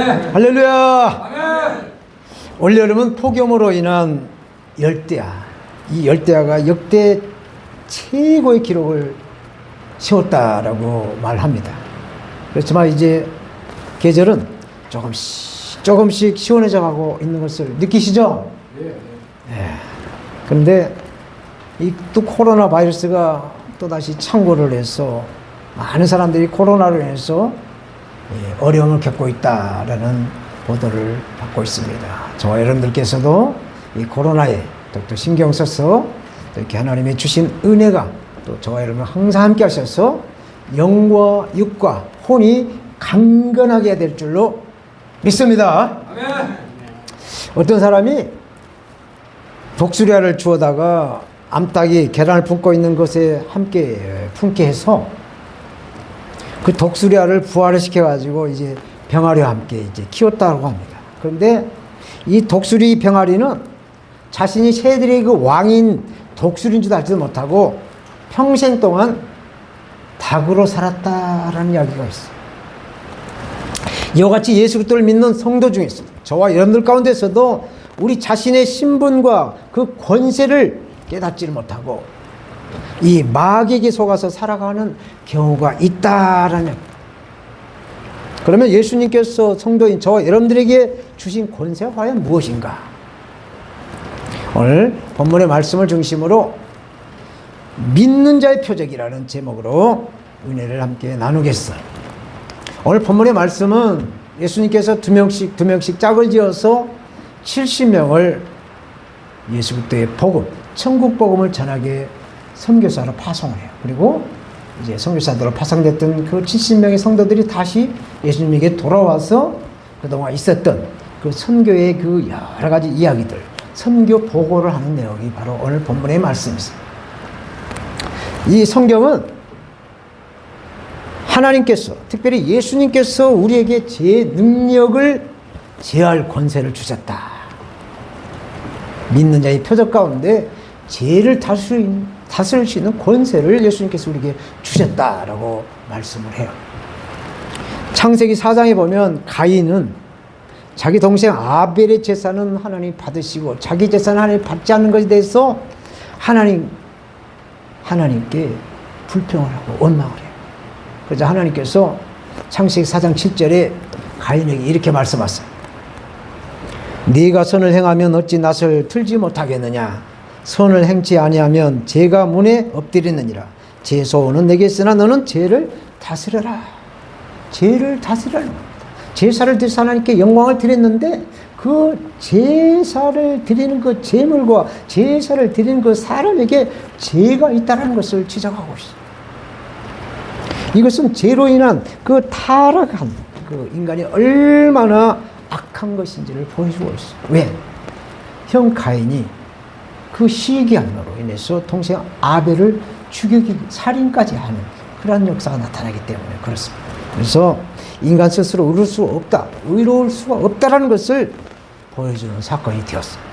할렐루야. 올여름은 폭염으로 인한 열대야. 이 열대야가 역대 최고의 기록을 세웠다라고 말합니다. 그렇지만 이제 계절은 조금씩 조금씩 시원해져 가고 있는 것을 느끼시죠? 예. 그런데 이 또 코로나 바이러스가 또 다시 창궐을 해서 많은 사람들이 코로나로 인해서 예, 어려움을 겪고 있다라는 보도를 받고 있습니다. 저와 여러분들께서도 이 코로나에 더욱더 신경 써서 또 이렇게 하나님의 주신 은혜가 또 저와 여러분 항상 함께 하셔서 영과 육과 혼이 강건하게 될 줄로 믿습니다. 어떤 사람이 독수리알을 주워다가 암탉이 계란을 품고 있는 것에 함께 품게 해서 그 독수리알을 부화를 시켜가지고 이제 병아리와 함께 이제 키웠다고 합니다. 그런데 이 독수리 병아리는 자신이 새들의 그 왕인 독수리인 줄 알지도 못하고 평생 동안 닭으로 살았다라는 이야기가 있어요. 이와 같이 예수 그리스도를 믿는 성도 중에서 저와 여러분들 가운데서도 우리 자신의 신분과 그 권세를 깨닫지를 못하고 이 마귀에게 속아서 살아가는 경우가 있다라는 그러면 예수님께서 성도인 저와 여러분들에게 주신 권세가 과연 무엇인가? 오늘 본문의 말씀을 중심으로 믿는 자의 표적이라는 제목으로 은혜를 함께 나누겠어요. 오늘 본문의 말씀은 예수님께서 두 명씩 두 명씩 짝을 지어서 70명을 예수 그리스도의 복음, 천국 복음을 전하게 선교사로 파송을 해요. 그리고 이제 선교사들로 파송됐던 그 70명의 성도들이 다시 예수님에게 돌아와서 그동안 있었던 그 선교의 그 여러 가지 이야기들, 선교 보고를 하는 내용이 바로 오늘 본문의 말씀입니다. 이 성경은 하나님께서 특별히 예수님께서 우리에게 제 능력을 제할 권세를 주셨다. 믿는 자의 표적 가운데 죄를 다스릴, 다스릴 수 있는 권세를 예수님께서 우리에게 주셨다라고 말씀을 해요. 창세기 4장에 보면 가인은 자기 동생 아벨의 재산은 하나님 받으시고 자기 재산은 하나님 받지 않는 것에 대해서 하나님 하나님께 불평을 하고 원망을 해요. 그래서 하나님께서 창세기 4장 7절에 가인에게 이렇게 말씀하세요. 네가 선을 행하면 어찌 낯을 틀지 못하겠느냐? 선을 행치 아니하면 죄가 문에 엎드리느니라. 제 소원은 내게 있으나 너는 죄를 다스려라. 죄를 다스려라. 제사를 드려서 하나님께 영광을 드렸는데 그 제사를 드리는 그 제물과 제사를 드리는 그 사람에게 죄가 있다는 것을 지적하고 있어요. 이것은 죄로 인한 그 타락한 그 인간이 얼마나 악한 것인지를 보여주고 있어요. 왜? 형 가인이 그 시기함으로 인해서 동생 아벨을 죽이기 살인까지 하는 그러한 역사가 나타나기 때문에 그렇습니다. 그래서 인간 스스로 의로울 수 없다, 의로울 수가 없다라는 것을 보여주는 사건이 되었습니다.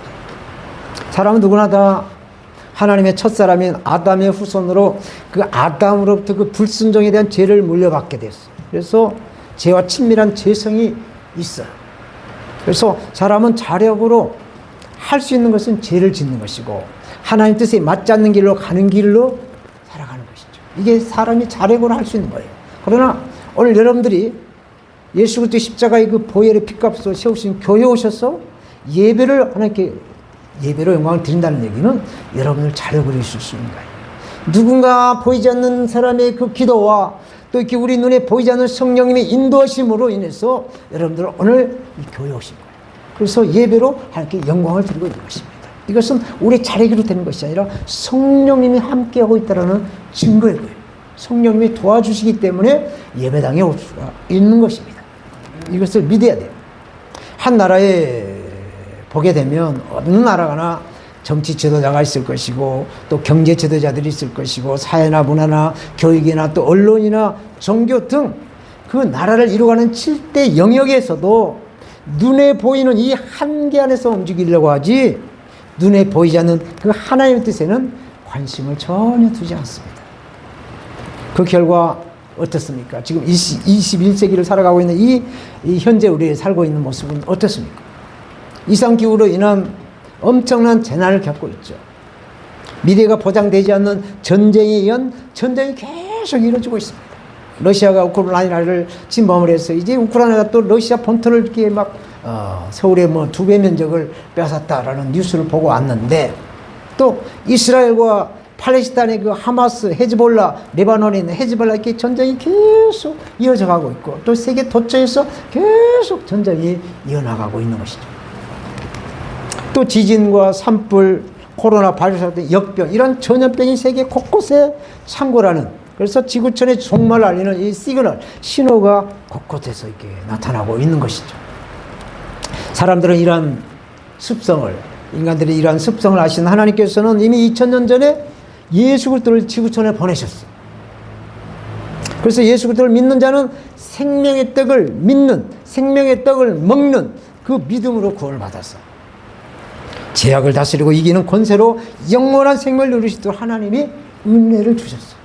사람은 누구나 다 하나님의 첫사람인 아담의 후손으로 그 아담으로부터 그 불순종에 대한 죄를 물려받게 됐어요. 그래서 죄와 친밀한 죄성이 있어요. 그래서 사람은 자력으로 할 수 있는 것은 죄를 짓는 것이고 하나님 뜻에 맞지 않는 길로 가는 길로 살아가는 것이죠. 이게 사람이 자력으로 할 수 있는 거예요. 그러나 오늘 여러분들이 예수 그리스도 십자가의 그 보혈의 피값으로 세우신 교회 오셔서 예배를 하나님께 예배로 영광을 드린다는 얘기는 여러분을 자력으로 있을 수 있는 거예요. 누군가 보이지 않는 사람의 그 기도와 또 이렇게 우리 눈에 보이지 않는 성령님의 인도하심으로 인해서 여러분들 오늘 이 교회 오신 거예요. 그래서 예배로 하나님께 영광을 드리고 있는 것입니다. 이것은 우리 자력으로 되는 것이 아니라 성령님이 함께하고 있다는 증거인 거예요. 성령님이 도와주시기 때문에 예배당에 올 수가 있는 것입니다. 이것을 믿어야 돼요. 한 나라에 보게 되면 어느 나라가나 정치 지도자가 있을 것이고 또 경제 지도자들이 있을 것이고 사회나 문화나 교육이나 또 언론이나 종교 등 그 나라를 이루어가는 7대 영역에서도 눈에 보이는 이 한계 안에서 움직이려고 하지 눈에 보이지 않는 그 하나님의 뜻에는 관심을 전혀 두지 않습니다. 그 결과 어떻습니까? 지금 20, 21세기를 살아가고 있는 이, 이 현재 우리 살고 있는 모습은 어떻습니까? 이상기후로 인한 엄청난 재난을 겪고 있죠. 미래가 보장되지 않는 전쟁에 의한 전쟁이 계속 이루어지고 있습니다. 러시아가 우크라이나를 침범을 해서 이제 우크라이나가 또 러시아 본토를 이렇게 막 어, 서울의 뭐 두 배 면적을 뺏었다라는 뉴스를 보고 왔는데 또 이스라엘과 팔레스타인의 그 하마스, 헤즈볼라, 레바논에 있는 헤즈볼라 이렇게 전쟁이 계속 이어져 가고 있고 또 세계 도처에서 계속 전쟁이 이어나가고 있는 것이죠. 또 지진과 산불, 코로나 바이러스 같은 역병 이런 전염병이 세계 곳곳에 창궐하는 그래서 지구촌의 종말을 알리는 이 시그널 신호가 곳곳에서 이렇게 나타나고 있는 것이죠. 사람들은 이러한 습성을 인간들이 이러한 습성을 아신 하나님께서는 이미 2000년 전에 예수 그리스도를 지구촌에 보내셨어요. 그래서 예수 그리스도를 믿는 자는 생명의 떡을 믿는 생명의 떡을 먹는 그 믿음으로 구원을 받았어. 제약을 다스리고 이기는 권세로 영원한 생명을 누리시도록 하나님이 은혜를 주셨어요.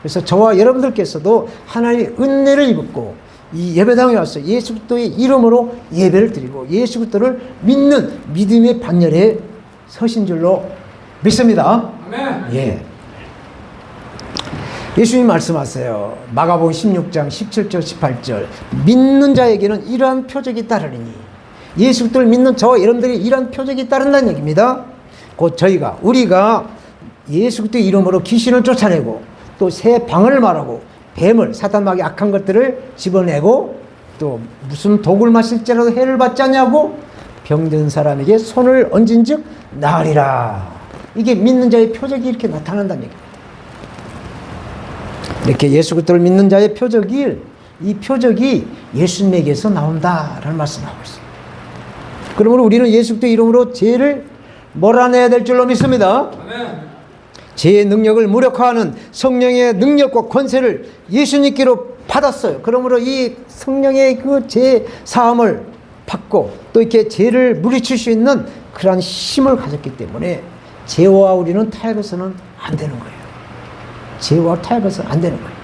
그래서 저와 여러분들께서도 하나님의 은혜를 입었고 이 예배당에 와서 예수 그리스도의 이름으로 예배를 드리고 예수 그리스도를 믿는 믿음의 반열에 서신 줄로 믿습니다. 아멘. 예. 예수님 말씀하세요. 마가복음 16장 17절 18절. 믿는 자에게는 이러한 표적이 따르리니 예수 그리스도를 믿는 저와 여러분들이 이러한 표적이 따른다는 얘기입니다. 곧 저희가 우리가 예수 그리스도의 이름으로 귀신을 쫓아내고 또 새 방을 말하고 뱀을 사탄마귀 악한 것들을 집어내고 또 무슨 독을 마실지라도 해를 받지 않냐고 병든 사람에게 손을 얹은즉 나으리라. 이게 믿는 자의 표적이 이렇게 나타난다는 얘기입니다. 이렇게 예수 그리스도를 믿는 자의 표적이 이 표적이 예수님에게서 나온다라는 말씀하고 있어요. 그러므로 우리는 예수 그리스도 이름으로 죄를 몰아내야 될 줄로 믿습니다. 아멘. 죄의 능력을 무력화하는 성령의 능력과 권세를 예수님께로 받았어요. 그러므로 이 성령의 그죄 사함을 받고 또 이렇게 죄를 물리칠 수 있는 그러한 힘을 가졌기 때문에 죄와 우리는 타협해서는 안 되는 거예요. 죄와 타협해서는 안 되는 거예요.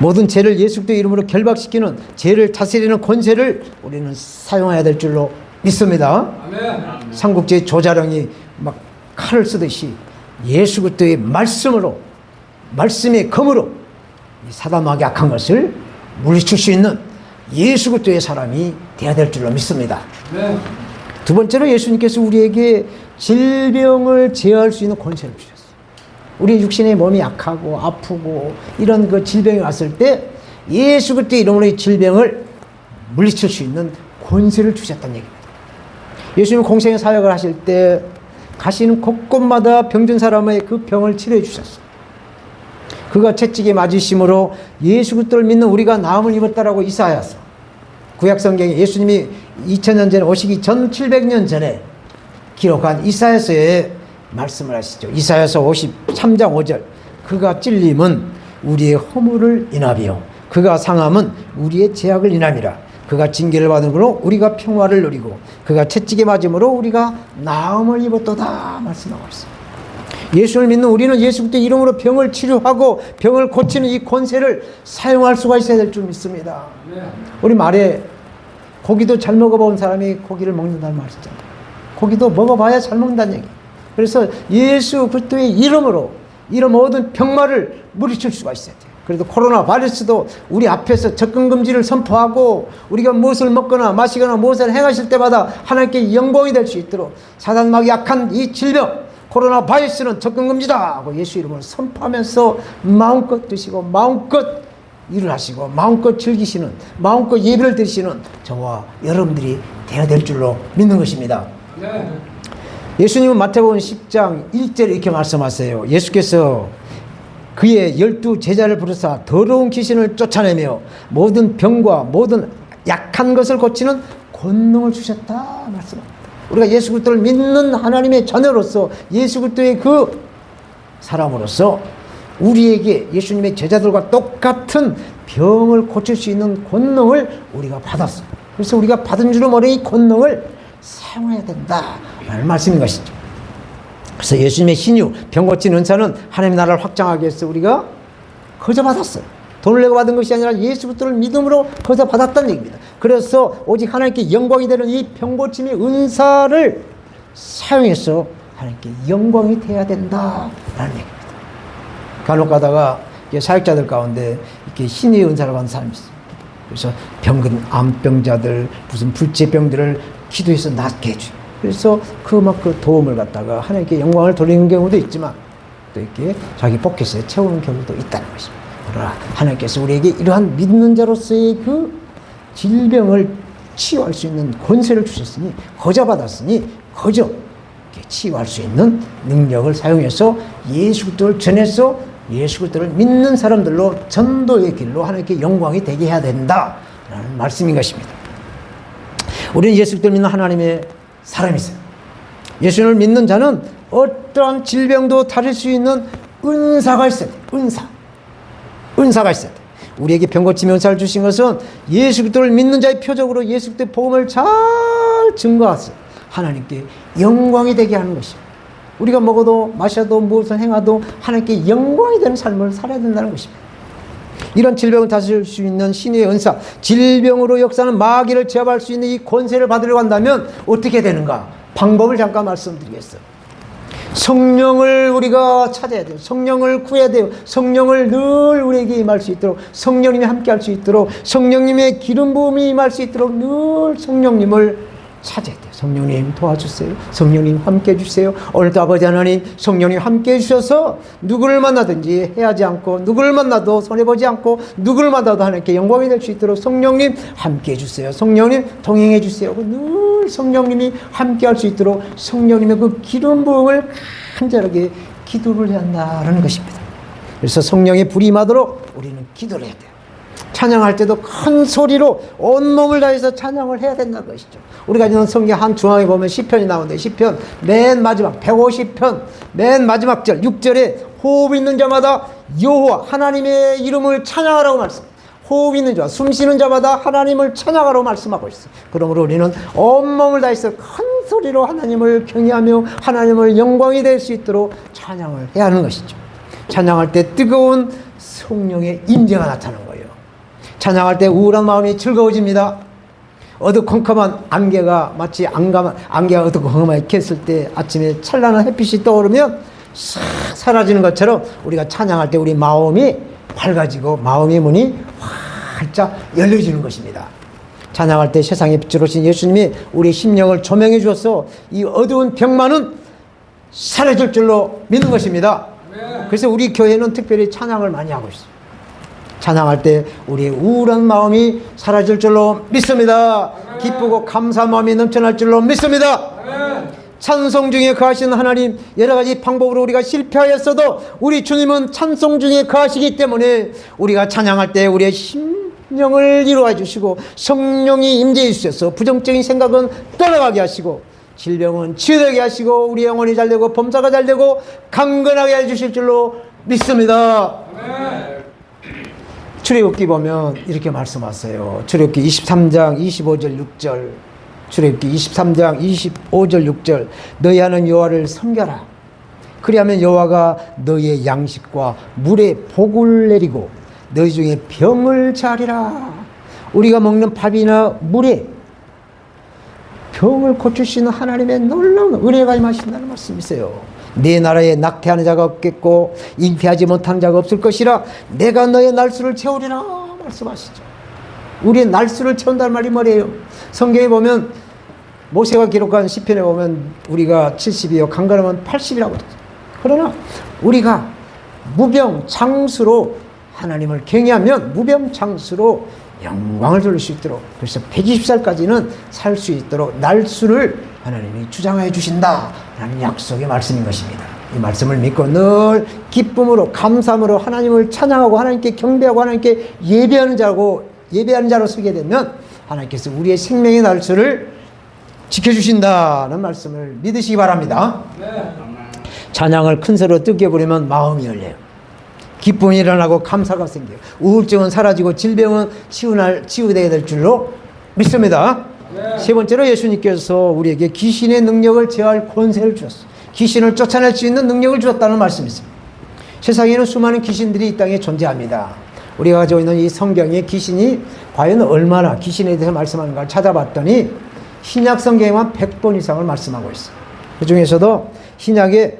모든 죄를 예수 그리스도 이름으로 결박시키는 죄를 다스리는 권세를 우리는 사용해야 될 줄로 믿습니다. 삼국지 조자령이 막 칼을 쓰듯이 예수 그리스도의 말씀으로 말씀의 검으로 이 사단마귀 악한 것을 물리칠 수 있는 예수 그리스도의 사람이 되어야 될 줄로 믿습니다. 네. 두 번째로 예수님께서 우리에게 질병을 제어할 수 있는 권세를 주셨어요. 우리 육신의 몸이 약하고 아프고 이런 그 질병이 왔을 때 예수 그리스도의 이름으로 이 질병을 물리칠 수 있는 권세를 주셨다는 얘기입니다. 예수님 공생의 사역을 하실 때 가시는 곳곳마다 병든 사람의 그 병을 치료해 주셨어요. 그가 채찍에 맞으심으로 예수 그리스도를 믿는 우리가 나음을 입었다라고 이사야서 구약 성경에 예수님이 2000년 전에 오시기 전 700년 전에 기록한 이사야서에 말씀을 하시죠. 이사야서 53장 5절. 그가 찔림은 우리의 허물을 인하비요. 그가 상함은 우리의 죄악을 인함이라. 그가 징계를 받은 걸로 우리가 평화를 누리고 그가 채찍에 맞음으로 우리가 나음을 입었도다 말씀하고 있어요. 예수를 믿는 우리는 예수 그리스도 이름으로 병을 치료하고 병을 고치는 이 권세를 사용할 수가 있어야 될 줄 믿습니다. 네. 우리 말에 고기도 잘 먹어본 사람이 고기를 먹는다는 말 있잖아요. 고기도 먹어봐야 잘 먹는다는 얘기. 그래서 예수 그리스도의 이름으로 이런 모든 병마를 물리칠 수가 있어야 돼요. 그래도 코로나 바이러스도 우리 앞에서 접근 금지를 선포하고 우리가 무엇을 먹거나 마시거나 무엇을 행하실 때마다 하나님께 영광이 될 수 있도록 사단막이 약한 이 질병 코로나 바이러스는 접근 금지다 하고 예수 이름으로 선포하면서 마음껏 드시고 마음껏 일을 하시고 마음껏 즐기시는 마음껏 예배를 드리시는 저와 여러분들이 되어야 될 줄로 믿는 것입니다. 네. 예수님은 마태복음 10장 1절에 이렇게 말씀하세요. 예수께서 그의 열두 제자를 부르사 더러운 귀신을 쫓아내며 모든 병과 모든 약한 것을 고치는 권능을 주셨다 말씀합니다. 우리가 예수 그리스도를 믿는 하나님의 자녀로서 예수 그리스도의 그 사람으로서 우리에게 예수님의 제자들과 똑같은 병을 고칠 수 있는 권능을 우리가 받았어요. 그래서 우리가 받은 줄을 모르는 이 권능을 사용해야 된다라는 말씀인 것이죠. 그래서 예수님의 신유 병 고치는 은사는 하나님의 나라를 확장하기 위해서 우리가 거저 받았어요. 돈을 내고 받은 것이 아니라 예수 그리스도를 믿음으로 거저 받았다는 얘기입니다. 그래서 오직 하나님께 영광이 되는 이 병 고침의 은사를 사용해서 하나님께 영광이 돼야 된다라는 얘기입니다. 간혹 가다가 사역자들 가운데 이렇게 신의 은사를 받는 사람이 있어요. 그래서 병든 암병자들 무슨 불제병들을 기도해서 낫게 해줘요. 그래서 그막그 도움을 갖다가 하나님께 영광을 돌리는 경우도 있지만 또 이렇게 자기 포켓에 채우는 경우도 있다는 것입니다. 그러나 하나님께서 우리에게 이러한 믿는 자로서의 그 질병을 치유할 수 있는 권세를 주셨으니 거저 받았으니 거저 치유할 수 있는 능력을 사용해서 예수 그리스도를 전해서 예수 그리스도를 믿는 사람들로 전도의 길로 하나님께 영광이 되게 해야 된다라는 말씀인 것입니다. 우리는 예수 그리스도를 믿는 하나님의 사람이세요. 예수를 믿는 자는 어떠한 질병도 다룰 수 있는 은사가 있어야 돼. 은사. 은사가 있어야 돼. 우리에게 병고침의 은사를 주신 것은 예수 그리스도를 믿는 자의 표적으로 예수 그리스도의 복음을 잘 증거하서 하나님께 영광이 되게 하는 것입니다. 우리가 먹어도 마셔도 무엇을 행하도 하나님께 영광이 되는 삶을 살아야 된다는 것입니다. 이런 질병을 다스릴 수 있는 신의 은사, 질병으로 역사하는 마귀를 제압할 수 있는 이 권세를 받으려고 한다면 어떻게 되는가? 방법을 잠깐 말씀드리겠어요. 성령을 우리가 찾아야 돼요. 성령을 구해야 돼요. 성령을 늘 우리에게 임할 수 있도록 성령님이 함께 할 수 있도록 성령님의 기름 부음이 임할 수 있도록 늘 성령님을 찾아야 돼요. 성령님 도와주세요. 성령님 함께 해주세요. 오늘도 아버지 하나님 성령님 함께 해주셔서 누구를 만나든지 해하지 않고 누구를 만나도 손해보지 않고 누구를 만나도 하나님께 영광이 될 수 있도록 성령님 함께 해주세요. 성령님 동행해 주세요. 늘 성령님이 함께 할 수 있도록 성령님의 그 기름 부음을 간절하게 기도를 해야 한다는 것입니다. 그래서 성령의 불이 임하도록 우리는 기도를 해야 돼요. 찬양할 때도 큰 소리로 온몸을 다해서 찬양을 해야 된다는 것이죠. 우리가 있는 성경 한 중앙에 보면 시편이 나오는데 시편 맨 마지막 150편 맨 마지막 절 6절에 호흡 있는 자마다 여호와 하나님의 이름을 찬양하라고 말씀. 호흡 있는 자, 숨 쉬는 자마다 하나님을 찬양하라고 말씀하고 있어요. 그러므로 우리는 온몸을 다해서 큰 소리로 하나님을 경외하며 하나님을 영광이 될 수 있도록 찬양을 해야 하는 것이죠. 찬양할 때 뜨거운 성령의 임재가 나타나는 거예요. 찬양할 때 우울한 마음이 즐거워집니다. 어두컴컴한 안개가 마치 안감, 안개가 어두컴컴하게 켰을 때 아침에 찬란한 햇빛이 떠오르면 싹 사라지는 것처럼 우리가 찬양할 때 우리 마음이 밝아지고 마음의 문이 활짝 열려지는 것입니다. 찬양할 때 세상의 빛으로 오신 예수님이 우리 심령을 조명해 주어서 이 어두운 병만은 사라질 줄로 믿는 것입니다. 그래서 우리 교회는 특별히 찬양을 많이 하고 있어요. 찬양할 때 우리의 우울한 마음이 사라질 줄로 믿습니다. 기쁘고 감사한 마음이 넘쳐날 줄로 믿습니다. 찬송 중에 거하시는 하나님 여러 가지 방법으로 우리가 실패하였어도 우리 주님은 찬송 중에 거하시기 때문에 우리가 찬양할 때 우리의 심령을 이루어 주시고 성령이 임재해 주셔서 부정적인 생각은 떠나가게 하시고 질병은 치유되게 하시고 우리 영혼이 잘 되고 범사가 잘 되고 강건하게 해 주실 줄로 믿습니다. 출애굽기 보면 이렇게 말씀하세요. 출애굽기 23장 25절 6절. 출애굽기 23장 25절 6절. 너희 하는 여호와를 섬겨라. 그리하면 여호와가 너희의 양식과 물에 복을 내리고 너희 중에 병을 자리라. 우리가 먹는 밥이나 물에 병을 고치시는 하나님의 놀라운 은혜가 임하신다는 말씀이세요. 네 나라에 낙태하는 자가 없겠고 잉태하지 못하는 자가 없을 것이라 내가 너의 날수를 채우리라 말씀하시죠. 우리의 날수를 채운다는 말이 뭐래요? 성경에 보면 모세가 기록한 시편에 보면 우리가 70이요 강건하면 80이라고 그러나 우리가 무병 장수로 하나님을 경외하면 무병 장수로 영광을 돌릴 수 있도록 그래서 120살까지는 살 수 있도록 날수를 하나님이 주장해 주신다라는 약속의 말씀인 것입니다. 이 말씀을 믿고 늘 기쁨으로 감사함으로 하나님을 찬양하고 하나님께 경배하고 하나님께 예배하는 자고 예배하는 자로 서게 되면 하나님께서 우리의 생명의 날수를 지켜주신다는 말씀을 믿으시기 바랍니다. 찬양을 큰 소리로 뜨게 부르면 마음이 열려요. 기쁨이 일어나고 감사가 생겨요. 우울증은 사라지고 질병은 치유날, 치유되게 될 줄로 믿습니다. 세 번째로 예수님께서 우리에게 귀신의 능력을 제어할 권세를 주셨어요. 귀신을 쫓아낼 수 있는 능력을 주었다는 말씀이 있습니다. 세상에는 수많은 귀신들이 이 땅에 존재합니다. 우리가 가지고 있는 이 성경에 귀신이 과연 얼마나 귀신에 대해서 말씀하는가를 찾아봤더니 신약 성경에만 100번 이상을 말씀하고 있어요. 그 중에서도 신약에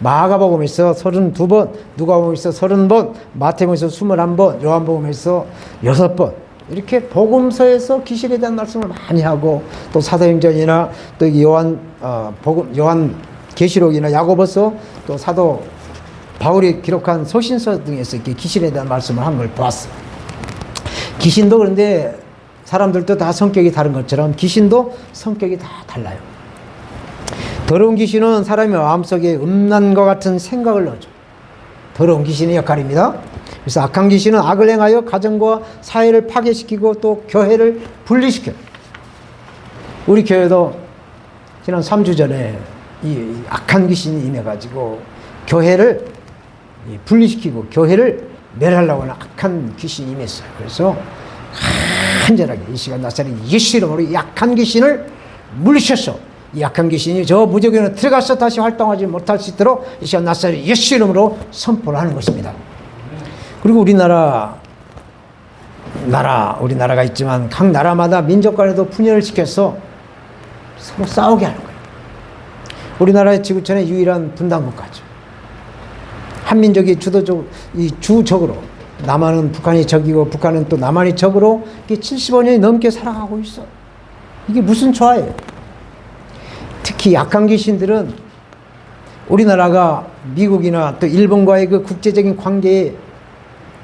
마가복음에서 32번, 누가복음에서 30번, 마태복음에서 21번, 요한복음에서 6번 이렇게 복음서에서 귀신에 대한 말씀을 많이 하고 또 사도행전이나 또 요한 어, 복음 요한 계시록이나 야고보서 또 사도 바울이 기록한 소신서 등에서 이렇게 귀신에 대한 말씀을 한 걸 보았어. 귀신도 그런데 사람들도 다 성격이 다른 것처럼 귀신도 성격이 다 달라요. 더러운 귀신은 사람의 마음속에 음란과 같은 생각을 넣어줘. 더러운 귀신의 역할입니다. 그래서 악한 귀신은 악을 행하여 가정과 사회를 파괴시키고 또 교회를 분리시켜요. 우리 교회도 지난 3주 전에 이 악한 귀신이 임해가지고 교회를 이 분리시키고 교회를 멸하려고 하는 악한 귀신이 임했어요. 그래서 간절하게 이 시간 나사렛 예수 이름으로 이 악한 귀신을 물리쳤어. 이 악한 귀신이 저 무적에는 들어가서 다시 활동하지 못할 수 있도록 이 시간 나사렛 예수 이름으로 선포를 하는 것입니다. 그리고 우리나라 나라 우리나라가 있지만 각 나라마다 민족 간에도 분열을 시켜서 서로 싸우게 하는 거예요. 우리나라의 지구촌의 유일한 분단 국가죠. 한민족이 주도적 이 주적으로 남한은 북한이 적이고 북한은 또 남한이 적으로 이게 75년이 넘게 살아가고 있어. 이게 무슨 조화예요? 특히 약한 귀신들은 우리나라가 미국이나 또 일본과의 그 국제적인 관계에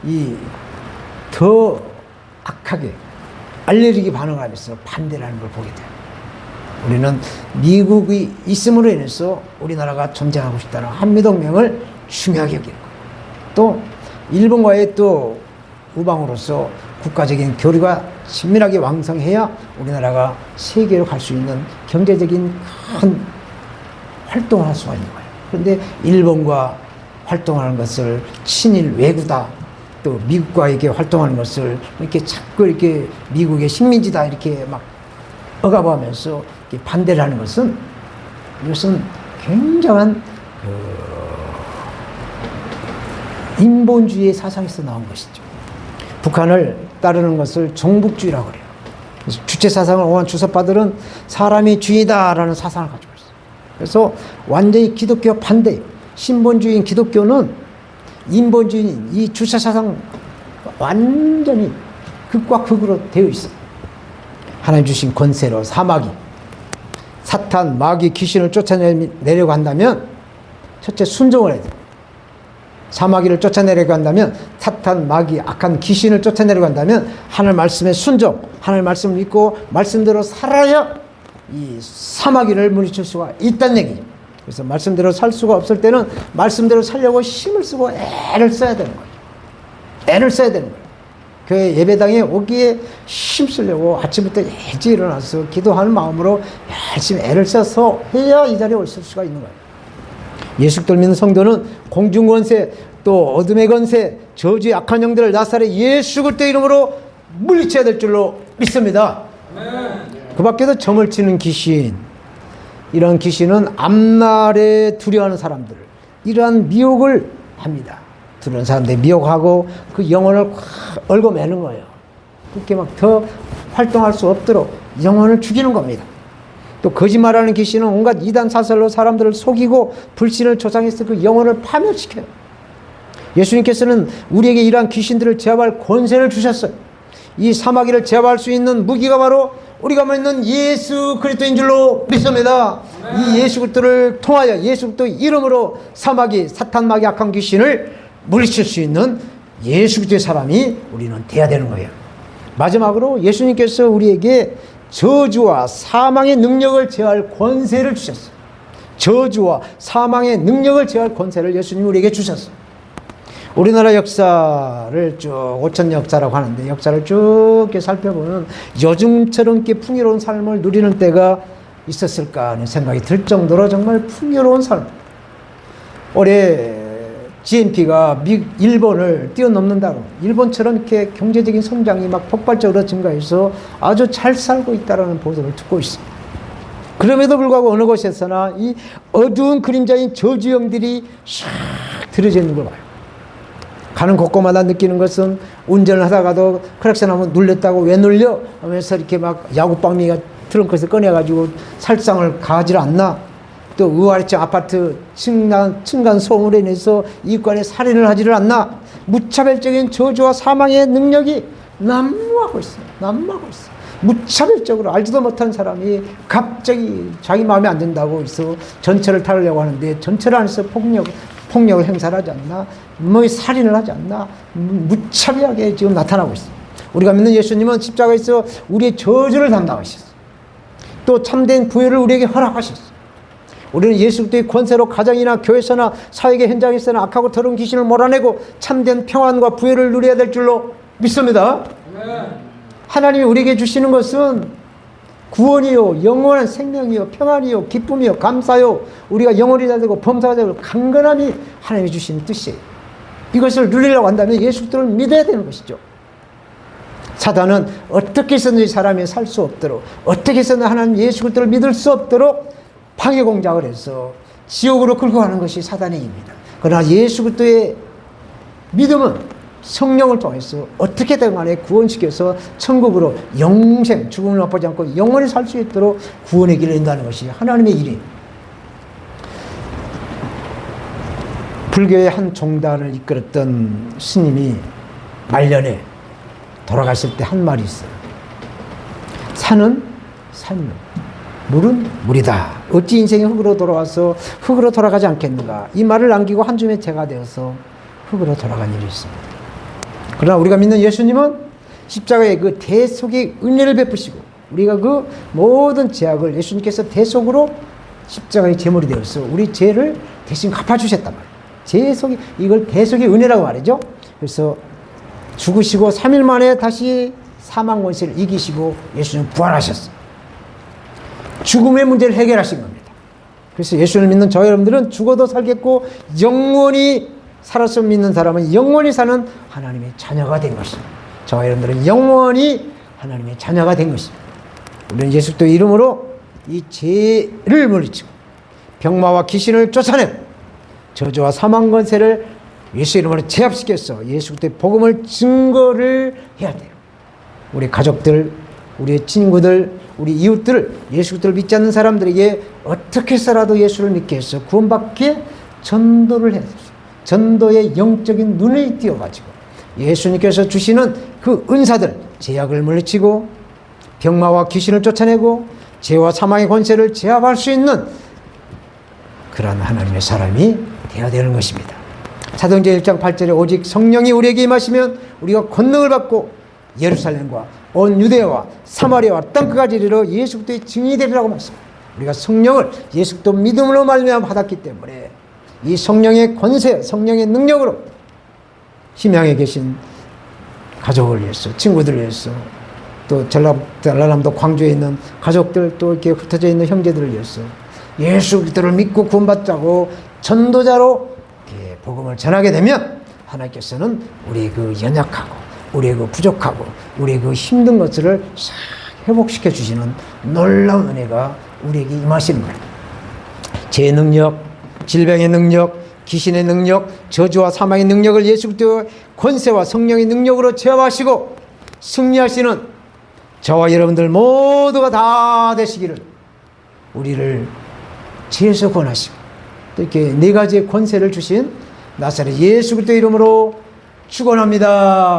이 더 악하게 알레르기 반응을 하면서 반대를 하는 걸 보게 돼요. 우리는 미국이 있음으로 인해서 우리나라가 존재하고 싶다는 한미동맹을 중요하게 여기는 거예요. 또 일본과의 또 우방으로서 국가적인 교류가 친밀하게 왕성해야 우리나라가 세계로 갈 수 있는 경제적인 큰 활동을 할 수가 있는 거예요. 그런데 일본과 활동하는 것을 친일 외구다 또 미국과 이렇게 활동하는 것을 이렇게 자꾸 이렇게 미국의 식민지다 이렇게 막 억압하면서 이렇게 반대를 하는 것은 이것은 굉장한 그 인본주의의 사상에서 나온 것이죠. 북한을 따르는 것을 종북주의라고 그래요. 주체 사상을 옹한 주석파들은 사람이 주인이다라는 사상을 가지고 있어요. 그래서 완전히 기독교 반대, 신본주의인 기독교는 인본주의인 이 주체 사상 완전히 극과 극으로 되어 있어요. 하나님 주신 권세로 사마귀, 사탄, 마귀, 귀신을 쫓아내려고 한다면 첫째 순종을 해야 돼요. 사마귀를 쫓아내려고 한다면 사탄, 마귀, 악한 귀신을 쫓아내려고 한다면 하늘 말씀에 순종, 하늘 말씀을 믿고 말씀대로 살아야 이 사마귀를 물리칠 수가 있다는 얘기죠. 그래서 말씀대로 살 수가 없을 때는 말씀대로 살려고 힘을 쓰고 애를 써야 되는 거예요. 애를 써야 되는 거예요. 교회 예배당에 오기에 힘쓰려고 아침부터 일찍 일어나서 기도하는 마음으로 열심히 애를 써서 해야 이 자리에 올 수가 있는 거예요. 예수 를 믿는 성도는 공중 권세 또 어둠의 권세 저주의 악한 영들을 나사렛 예수 그리스도 이름으로 물리쳐야 될 줄로 믿습니다. 그 밖에도 점을 치는 귀신 이런 귀신은 앞날에 두려워하는 사람들 이러한 미혹을 합니다. 두려운 사람들 미혹하고 그 영혼을 확 얽어매는 거예요. 그렇게 막 더 활동할 수 없도록 영혼을 죽이는 겁니다. 또 거짓말하는 귀신은 온갖 이단 사설로 사람들을 속이고 불신을 조장해서 그 영혼을 파멸시켜요. 예수님께서는 우리에게 이러한 귀신들을 제압할 권세를 주셨어요. 이 사마귀를 제압할 수 있는 무기가 바로 우리가 믿는 예수 그리스도인 줄로 믿습니다. 이 예수 그리스도를 통하여 예수 그리스도 이름으로 사마귀, 사탄 마귀 악한 귀신을 물리칠 수 있는 예수 그리스도의 사람이 우리는 돼야 되는 거예요. 마지막으로 예수님께서 우리에게 저주와 사망의 능력을 제할 권세를 주셨어요. 저주와 사망의 능력을 제할 권세를 예수님이 우리에게 주셨어요. 우리나라 역사를 쭉 5천 역사라고 하는데 역사를 쭉 살펴보면 요즘처럼 이렇게 풍요로운 삶을 누리는 때가 있었을까 하는 생각이 들 정도로 정말 풍요로운 삶. 올해 GNP가 미, 일본을 뛰어넘는다고 일본처럼 이렇게 경제적인 성장이 막 폭발적으로 증가해서 아주 잘 살고 있다라는 보도를 듣고 있습니다. 그럼에도 불구하고 어느 곳에서나 이 어두운 그림자인 저주영들이 샥 들어져 있는 걸 봐요. 가는 곳곳마다 느끼는 것은 운전을 하다가도 크락션 하면 눌렸다고 왜 눌려? 하면서 이렇게 막 야구방미가 트렁크에서 꺼내가지고 살상을 가하지 않나? 또 의아리층 아파트 층간, 층간 소음으로 인해서 이권에 살인을 하지를 않나? 무차별적인 저주와 사망의 능력이 난무하고 있어요. 난무하고 있어요. 무차별적으로 알지도 못한 사람이 갑자기 자기 마음에 안 든다고 해서 전철을 타려고 하는데 전철 안에서 폭력, 폭력을 행사를 하지 않나? 뭐 살인을 하지 않나? 무- 무차별하게 지금 나타나고 있어요. 우리가 믿는 예수님은 십자가에서 우리의 저주를 담당하셨어요. 또 참된 부여를 우리에게 허락하셨어요. 우리는 예수 그리스도의 권세로 가정이나 교회에서나 사회계 현장에서나 악하고 더러운 귀신을 몰아내고 참된 평안과 부여를 누려야 될 줄로 믿습니다. 하나님이 우리에게 주시는 것은 구원이요, 영원한 생명이요, 평안이요, 기쁨이요, 감사요, 우리가 영원히 되고 범사가 되고 강건함이 하나님이 주신 뜻이에요. 이것을 누리려고 한다면 예수 그리스도를 믿어야 되는 것이죠. 사단은 어떻게 해서든지 사람이 살 수 없도록 어떻게 해서든 하나님 예수 그리스도를 믿을 수 없도록 방해 공작을 해서 지옥으로 끌고 가는 것이 사단의 입니다. 그러나 예수 그리스도의 믿음은 성령을 통해서 어떻게든 간에 구원시켜서 천국으로 영생 죽음을 맛보지 않고 영원히 살 수 있도록 구원의 길을 인도하는 것이 하나님의 일입니다. 불교의 한 종단을 이끌었던 스님이 말년에 돌아가실 때 한 말이 있어요. 산은 산이요. 물은 물이다. 어찌 인생이 흙으로 돌아와서 흙으로 돌아가지 않겠는가. 이 말을 남기고 한 줌의 재가 되어서 흙으로 돌아간 일이 있습니다. 그러나 우리가 믿는 예수님은 십자가의 그 대속의 은혜를 베푸시고 우리가 그 모든 죄악을 예수님께서 대속으로 십자가의 제물이 되어서 우리 죄를 대신 갚아주셨단 말이에요. 대속이 이걸 대속의 은혜라고 말이죠. 그래서 죽으시고 3일 만에 다시 사망 원세를 이기시고 예수님 부활하셨어요. 죽음의 문제를 해결하신 겁니다. 그래서 예수를 믿는 저 여러분들은 죽어도 살겠고 영원히 살아서 믿는 사람은 영원히 사는 하나님의 자녀가 된 것입니다. 저 여러분들은 영원히 하나님의 자녀가 된 것입니다. 우리는 예수 그리스도 이름으로 이 죄를 물리치고 병마와 귀신을 쫓아내고 저주와 사망 권세를 예수 이름으로 제압시켜서 예수 그리스도의 복음을 증거를 해야 돼요. 우리 가족들, 우리 친구들, 우리 이웃들, 예수 그리스도를 믿지 않는 사람들에게 어떻게 해서라도 예수를 믿게 해서 구원받게 전도를 돼요. 전도의 영적인 눈을 띄어가지고 예수님께서 주시는 그 은사들, 제약을 물리치고 병마와 귀신을 쫓아내고 죄와 사망의 권세를 제압할 수 있는 그러한 하나님의 사람이 되어야 되는 것입니다. 사도행전 1장 8절에 오직 성령이 우리에게 임하시면 우리가 권능을 받고 예루살렘과 온 유대와 사마리아와 땅끝까지 이르러 예수 그리스도의 증인이 되리라고 말씀합니다. 우리가 성령을 예수 그리스도 믿음으로 말미암아 받았기 때문에 이 성령의 권세, 성령의 능력으로 심양에 계신 가족을 위해서, 친구들을 위해서, 또 전라, 전라남도 광주에 있는 가족들, 또 이렇게 흩어져 있는 형제들을 위해서 예수 그리스도를 믿고 구원받자고 전도자로 복음을 전하게 되면 하나님께서는 우리의 그 연약하고 우리의 그 부족하고 우리의 그 힘든 것들을 싹 회복시켜 주시는 놀라운 은혜가 우리에게 임하시는 거예요. 제 능력, 질병의 능력, 귀신의 능력, 저주와 사망의 능력을 예수 그리스도의 권세와 성령의 능력으로 제어하시고 승리하시는 저와 여러분들 모두가 다 되시기를 우리를 죄에서 권하시고 또 이렇게 네 가지의 권세를 주신 나사렛 예수 그리스도 이름으로 축원합니다.